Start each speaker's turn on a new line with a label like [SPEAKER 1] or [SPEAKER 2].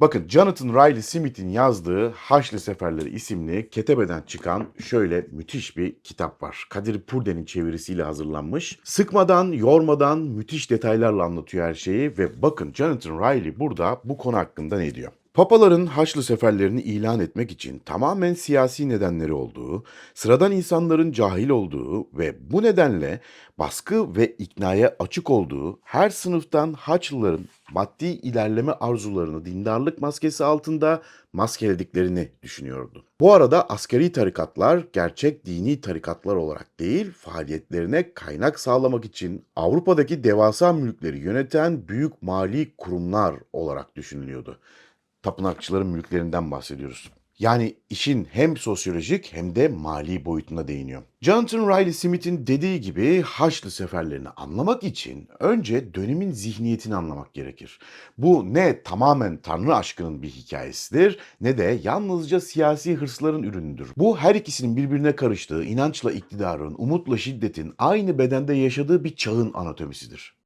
[SPEAKER 1] Bakın Jonathan Riley Smith'in yazdığı Haçlı Seferleri isimli Ketebe'den çıkan şöyle müthiş bir kitap var. Kadir Purde'nin çevirisiyle hazırlanmış. Sıkmadan, yormadan müthiş detaylarla anlatıyor her şeyi ve bakın Jonathan Riley burada bu konu hakkında ne diyor? Papaların Haçlı seferlerini ilan etmek için tamamen siyasi nedenleri olduğu, sıradan insanların cahil olduğu ve bu nedenle baskı ve iknaya açık olduğu her sınıftan Haçlıların maddi ilerleme arzularını dindarlık maskesi altında maskelediklerini düşünüyordu. Bu arada askeri tarikatlar gerçek dini tarikatlar olarak değil, faaliyetlerine kaynak sağlamak için Avrupa'daki devasa mülkleri yöneten büyük mali kurumlar olarak düşünülüyordu tapınakçıların mülklerinden bahsediyoruz. Yani işin hem sosyolojik hem de mali boyutuna değiniyor. Jonathan Riley Smith'in dediği gibi Haçlı seferlerini anlamak için önce dönemin zihniyetini anlamak gerekir. Bu ne tamamen Tanrı aşkının bir hikayesidir ne de yalnızca siyasi hırsların ürünüdür. Bu her ikisinin birbirine karıştığı, inançla iktidarın, umutla şiddetin aynı bedende yaşadığı bir çağın anatomisidir.